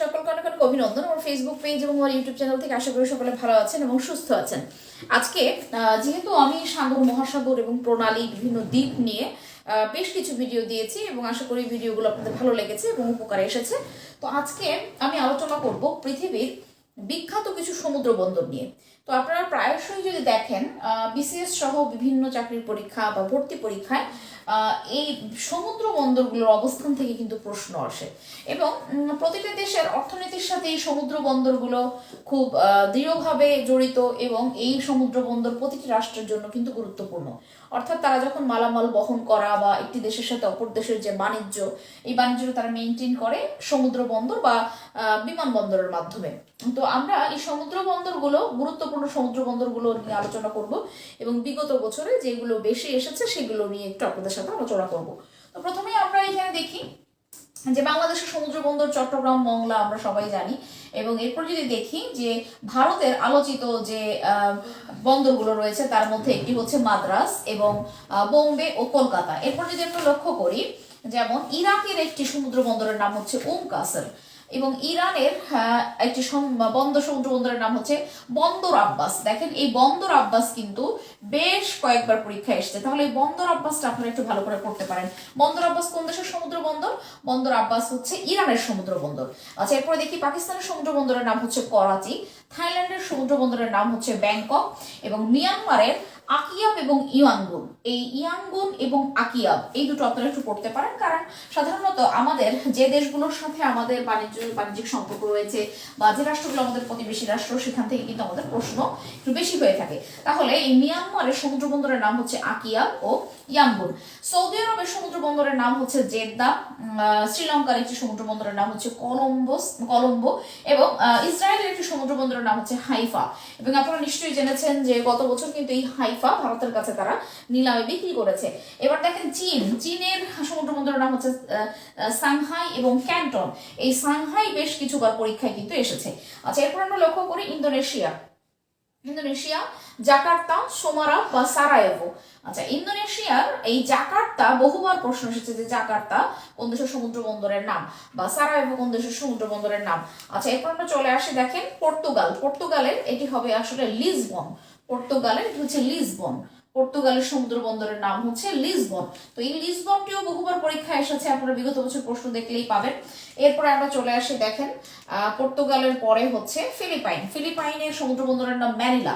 সকলকে অনেক অনেক অভিনন্দন। আমার ফেসবুক পেজ এবং আমার ইউটিউব চ্যানেল থেকে আশা করি সকলে ভালো আছেন এবং সুস্থ আছেন। আজকে যেহেতু আমি সাগর মহাসাগর এবং প্রণালী বিভিন্ন দ্বীপ নিয়ে বেশ কিছু ভিডিও দিয়েছি এবং আশা করি ভিডিওগুলো আপনাদের ভালো লেগেছে এবং উপকারে এসেছে। তো আজকে আমি আলোচনা করব পৃথিবীর বিখ্যাত কিছু সমুদ্র বন্দর নিয়ে। তো আপনারা প্রায়শই যদি দেখেন বিসিএস সহ বিভিন্ন চাকরির পরীক্ষা বা ভর্তি পরীক্ষায় এই সমুদ্র বন্দরগুলোর অবস্থান থেকে কিন্তু প্রশ্ন আসে। এবং প্রতিটা দেশের অর্থনীতির সাথে এই সমুদ্র বন্দরগুলো খুব দৃঢ়ভাবে জড়িত এবং এই সমুদ্র বন্দর প্রতিটি রাষ্ট্রের জন্য কিন্তু গুরুত্বপূর্ণ। অর্থাৎ তারা যখন মালামাল বহন করা বা একটি দেশের সাথে অপর দেশের যে বাণিজ্য, এই বাণিজ্যটা তারা মেনটেন করে সমুদ্র বন্দর বা বিমানবন্দরের মাধ্যমে। তো আমরা এই সমুদ্র বন্দরগুলো গুরুত্বপূর্ণ সমুদ্র বন্দরগুলো নিয়ে আলোচনা করব এবং বিগত বছরে যেগুলো বেশি এসেছে সেগুলো নিয়ে একটু আপনাদের সাথে আলোচনা করব। তো প্রথমেই আমরা এখানে দেখি যে বাংলাদেশের সমুদ্র বন্দর চট্টগ্রাম, মংলা আমরা সবাই জানি এবং এরপর যদি দেখি যে ভারতের আলোচিত যে বন্দরগুলো রয়েছে তার মধ্যে একটি হচ্ছে মাদ্রাস এবং বোম্বে ও কলকাতা। এরপর যদি আমরা লক্ষ্য করি, যেমন ইরাকের একটি সমুদ্র বন্দরের নাম হচ্ছে ওম কাসর এবং ইরানের আহ, একটি বন্দর সমুদ্র বন্দরের নাম হচ্ছে বন্দর আব্বাস। দেখেন এই বন্দর আব্বাস কিন্তু বেশ কয়েকবার পরীক্ষায় এসেছে। তাহলে এই বন্দর আব্বাসটা আপনারা একটু ভালো করে পড়তে পারেন। বন্দর আব্বাস কোন দেশের সমুদ্র বন্দর বন্দর আব্বাস হচ্ছে ইরানের সমুদ্র বন্দর আচ্ছা এরপরে দেখি পাকিস্তানের সমুদ্র বন্দরের নাম হচ্ছে করাচি। থাইল্যান্ডের সমুদ্র বন্দরের নাম হচ্ছে ব্যাংকক এবং মিয়ানমারের আকিয়াব এবং ইয়াঙ্গুন। এই ইয়াঙ্গুন এবং আকিয়াব, এই দুটো আপনারা একটু পড়তে পারেন, কারণ সাধারণত আমাদের যে দেশগুলোর সাথে আমাদের বাণিজ্য, বাণিজ্যিক সম্পর্ক রয়েছে বা যে রাষ্ট্রগুলো আমাদের প্রতিবেশী রাষ্ট্র, সেখান থেকে কিন্তু আমাদের প্রশ্ন একটু বেশি হয়ে থাকে। তাহলে এই মিয়ানমারের সমুদ্র বন্দরের নাম হচ্ছে আকিয়াব ও ইয়াঙ্গুন। সৌদি আরবের সমুদ্র বন্দরের নাম হচ্ছে জেদ্দা শ্রীলঙ্কার একটি সমুদ্র বন্দরের নাম হচ্ছে কলম্বোস, কলম্বো এবং ইসরায়েলের একটি সমুদ্র বন্দরের নাম হচ্ছে হাইফা। এবং আপনারা নিশ্চয়ই জেনেছেন যে গত বছর কিন্তু এই হাইফা ভারতের কাছে তারা নিলামে বিক্রি করেছে। এবার দেখেন চীন। চীনের সমুদ্র বন্দরের নাম হচ্ছে সাংহাই এবং ক্যান্টন। এই সাংহাই বেশ কিছুবার পরীক্ষায় কিন্তু এসেছে। আচ্ছা এরপর আমরা লক্ষ্য করি ইন্দোনেশিয়া। ইন্দোনেশিয়া, জাকার্তা, সোমারা বা সারায়েভো। আচ্ছা ইন্দোনেশিয়ার এই জাকার্তা বহুবার প্রশ্ন এসেছে যে জাকার্তা কোন দেশের সমুদ্র বন্দরের নাম বা সারায়েভো কোন দেশের সমুদ্র বন্দরের নাম। আচ্ছা এরপর আমরা চলে আসি, দেখেন, পর্তুগাল। পর্তুগালের এটি হবে আসলে লিসবন। পর্তুগালের এটি হচ্ছে লিসবন। পর্তুগালের সমুদ্র বন্দরের নাম হচ্ছে লিসবন। তো এই লিসবনটিও বহুবার পরীক্ষায় এসেছে, আপনারা বিগত বছর প্রশ্ন দেখলেই পাবেন। এরপরে আমরা চলে আসি, দেখেন পর্তুগালের পরে হচ্ছে ফিলিপাইন। ফিলিপাইনের সমুদ্র বন্দরের নাম ম্যানিলা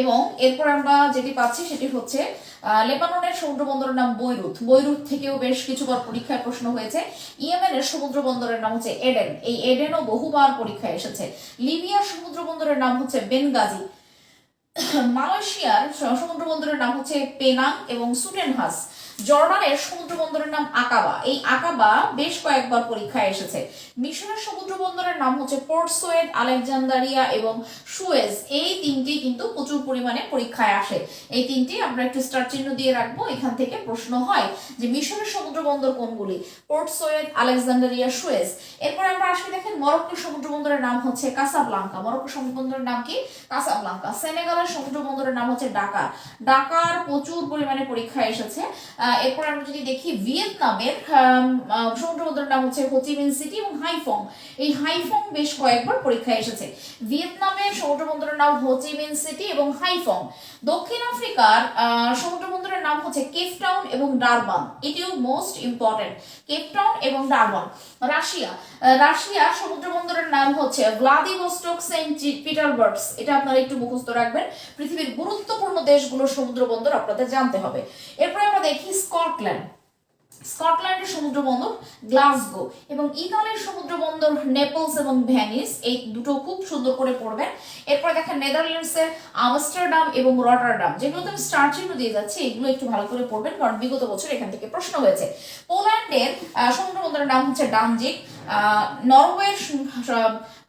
এবং এরপর আমরা যেটি পাচ্ছি সেটি হচ্ছে লেবাননের সমুদ্র বন্দরের নাম বৈরুত। বৈরুত থেকেও বেশ কিছুবার পরীক্ষায় প্রশ্ন হয়েছে। ইয়েমেনের সমুদ্র বন্দরের নাম হচ্ছে এডেন। এই এডেনও বহুবার পরীক্ষায় এসেছে। লিবিয়ার সমুদ্র বন্দরের নাম হচ্ছে বেনগাজি। মালয়েশিয়ার স- সমুদ্র বন্দরের নাম হচ্ছে পেনাং এবং সুটেনহাস। জর্ডানের সমুদ্র বন্দরের নাম আকাবা। এই আকাবা বেশ কয়েকবার পরীক্ষায় এসেছে। মিশরের সমুদ্র বন্দরের নাম হচ্ছে পোর্ট সোয়েড আলেকজান্দারিয়া এবং সুয়েজ। এই তিনটি কিন্তু প্রচুর পরিমাণে পরীক্ষায় আসে। এই তিনটি আমরা একটু স্টার চিহ্ন দিয়ে রাখব, এখান থেকে প্রশ্ন হয় যে মিশরের সমুদ্র বন্দর কোনগুলি? Port Said Alexandria, Suez. এরপর আমরা আসি, দেখেন, মরক্কোর সমুদ্র বন্দরের নাম হচ্ছে কাসাব্লাঙ্কা। মরক্কো সমুদ্র বন্দরের নাম কি? কাসাব্লাঙ্কা। সেনেগালের সমুদ্র বন্দরের নাম হচ্ছে ডাকার। ডাকার প্রচুর পরিমাণে পরীক্ষা এসেছে। এরপর আমরা যদি দেখি ভিয়েতনামের সমুদ্র বন্দরের নাম হচ্ছে হোচিমিন সিটি এবং হাইফং। এই হাইফং বেশ কয়েকবার পরীক্ষায় এসেছে। ভিয়েতনামের সমুদ্র বন্দরের নাম হোচিমিন সিটি এবং হাইফং। দক্ষিণ আফ্রিকার সমুদ্র বন্দরের নাম হচ্ছে কেপটাউন এবং ডারবান। এটিও মোস্ট ইম্পর্টেন্ট। কেপটাউন এবং ডারবান। রাশিয়া। রাশিয়া সমুদ্র বন্দরের নাম হচ্ছে ভ্লাদিভস্টক সেন্ট পিটারবার্গস। এটা আপনারা একটু মুখস্থ রাখবেন। পৃথিবীর গুরুত্বপূর্ণ দেশগুলোর সমুদ্র বন্দর আপনাদের জানতে হবে। এরপরে আমরা দেখি স্কটল্যান্ড। স্কটল্যান্ডের সমুদ্র বন্দর গ্লাসগো এবং ইতালির সমুদ্র বন্দর নেপলস এবং ভ্যানিস এই দুটো খুব সুন্দর করে পড়বেন। এরপরে দেখেন নেদারল্যান্ডসের আমস্টারডাম এবং রটারডাম। যেগুলো আমি স্টার চিহ্ন দিয়ে যাচ্ছি, এগুলো একটু ভালো করে পড়বেন, কারণ বিগত বছর এখান থেকে প্রশ্ন হয়েছে। পোল্যান্ডের সমুদ্র বন্দরের নাম হচ্ছে ডানজিক নরওয়ের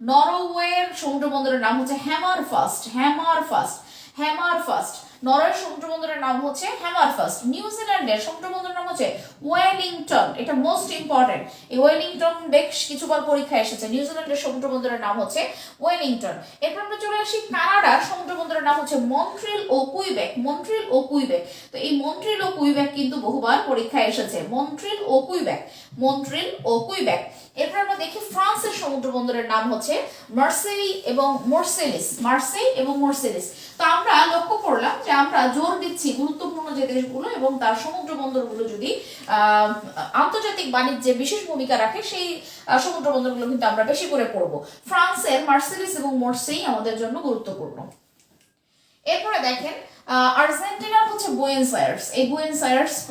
নরওয়ের সমুদ্র বন্দরের নাম হচ্ছে Hammerfest Hammerfest Hammerfest নরওয়ের সমুদ্র বন্দরের নাম হচ্ছে হ্যামারফাস্ট নিউজিল্যান্ডের সমুদ্র বন্দরের নাম হচ্ছে ওয়েলিংটন এটা মোস্ট ইম্পর্টেন্ট এই ওয়েলিংটন বেশ কিছুবার পরীক্ষায় এসেছে। নিউজিল্যান্ডের সমুদ্র বন্দরের নাম হচ্ছে ওয়েলিংটন এরপর আমরা চলে আসি কানাডার সমুদ্র বন্দরের নাম হচ্ছে মন্ট্রিল ও কুইবেক মন্ট্রিল ও কুইবেক তো এই মন্ট্রিল ও কুইবেক কিন্তু বহুবার পরীক্ষায় এসেছে। মন্ট্রিল ও কুইবেক মন্ট্রিল ও কুইবেক এরপর আমরা দেখি ফ্রান্সের সমুদ্র বন্দরের নাম হচ্ছে মার্সেই এবং মোরসেলিস। মার্সেই এবং মোরসেলিস। তো আমরা লক্ষ্য করলাম যে আমরা জোর দিচ্ছি গুরুত্বপূর্ণ যে দেশগুলো এবং তার সমুদ্র বন্দরগুলো যদি আন্তর্জাতিক বাণিজ্যে বিশেষ ভূমিকা রাখে, সেই সমুদ্র বন্দরগুলো কিন্তু আমরা বেশি করে পড়ব। ফ্রান্সের মার্সেলিস এবং মোরসেই আমাদের জন্য গুরুত্বপূর্ণ। এরপরে দেখেন আর্জেন্টিনার হচ্ছে বুয়েন্স আয়ার্স। এই বুয়েন্স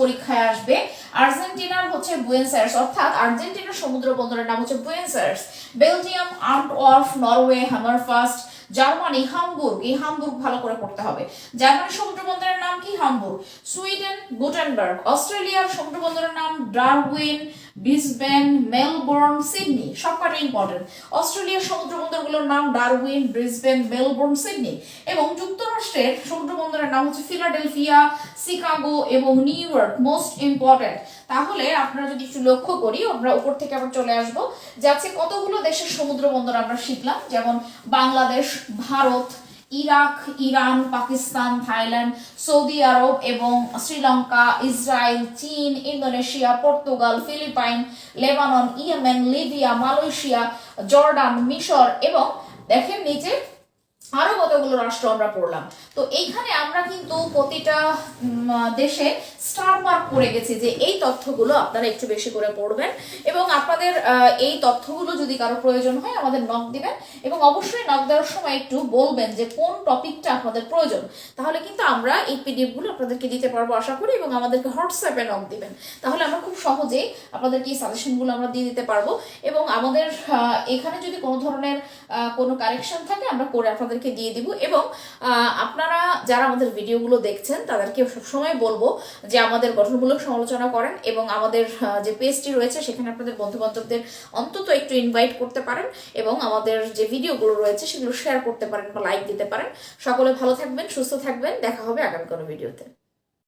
পরীক্ষায় আসবে। আর্জেন্টিনার হচ্ছে বুয়েন্স আয়ার্স, অর্থাৎ আর্জেন্টিনার সমুদ্র বন্দরের নাম হচ্ছে বুয়েন্স আয়ার্স। বেলজিয়াম আর্মড অফ নরওয়ে, হামারফাস্ট, জার্মানি, হামবুর্গ, এই হামবুর্গ ভালো করে পড়তে হবে। জার্মানি সমুদ্র বন্দরের নাম কি হামবুর্গ সুইডেন গুটেনবার্গ অস্ট্রেলিয়ার সমুদ্র বন্দরের নাম ডারউইন ব্রিসবেন মেলবোর্ন সিডনি সবকটা ইম্পর্টেন্ট অস্ট্রেলিয়ার সমুদ্র বন্দরগুলোর নাম ডারউইন ব্রিসবেন মেলবোর্ন সিডনি এবং যুক্তরাষ্ট্রের সমুদ্র বন্দরের নাম হচ্ছে ফিলাডেলফিয়া শিকাগো এবং নিউ ইয়র্ক মোস্ট ইম্পর্টেন্ট তাহলে আপনারা যদি একটু লক্ষ্য করি, আমরা উপর থেকে আবার চলে আসব। যে কতগুলো দেশের সমুদ্র বন্দর আমরা শিখলাম? যেমন Bangladesh, Bharat Iraq, Iran, Pakistan, Thailand, Saudi Arab এবং শ্রীলঙ্কা, ইসরায়েল, চীন, Indonesia, Portugal, Philippine, Lebanon, Yemen, Libya, Malaysia, Jordan, মিশর এবং দেখেন নিচে আরও কতগুলো রাষ্ট্র আমরা পড়লাম। তো এইখানে আমরা কিন্তু প্রতিটা দেশে স্টার মার্ক করে গেছি যে এই তথ্যগুলো আপনারা একটু বেশি করে পড়বেন এবং আপনাদের এই তথ্যগুলো যদি কারও প্রয়োজন হয় আমাদের নক দিবেন এবং অবশ্যই নক দেওয়ার সময় একটু বলবেন যে কোন টপিকটা আপনাদের প্রয়োজন। তাহলে কিন্তু আমরা এই পিডিএফগুলো আপনাদেরকে দিতে পারব আশা করি এবং আমাদেরকে হোয়াটসঅ্যাপে নক দিবেন। তাহলে আমরা খুব সহজেই আপনাদেরকে এই সাজেশনগুলো আমরা দিয়ে দিতে পারব এবং আমাদের এখানে যদি কোনো ধরনের কোনো কারেকশন থাকে আমরা করে আপনাদেরকে দিয়ে দিব এবং আপনারা যারা আমাদের ভিডিওগুলো দেখছেন, তাদেরকে সবসময় বলব যে আমাদের গঠনমূলক সমালোচনা করেন এবং আমাদের যে পেজটি রয়েছে, সেখানে আপনাদের বন্ধুবান্ধবদের অন্তত একটু ইনভাইট করতে পারেন এবং আমাদের যে ভিডিওগুলো রয়েছে, সেগুলো শেয়ার করতে পারেন বা লাইক দিতে পারেন। সকলে ভালো থাকবেন, সুস্থ থাকবেন। দেখা হবে আগামী কোনো ভিডিওতে।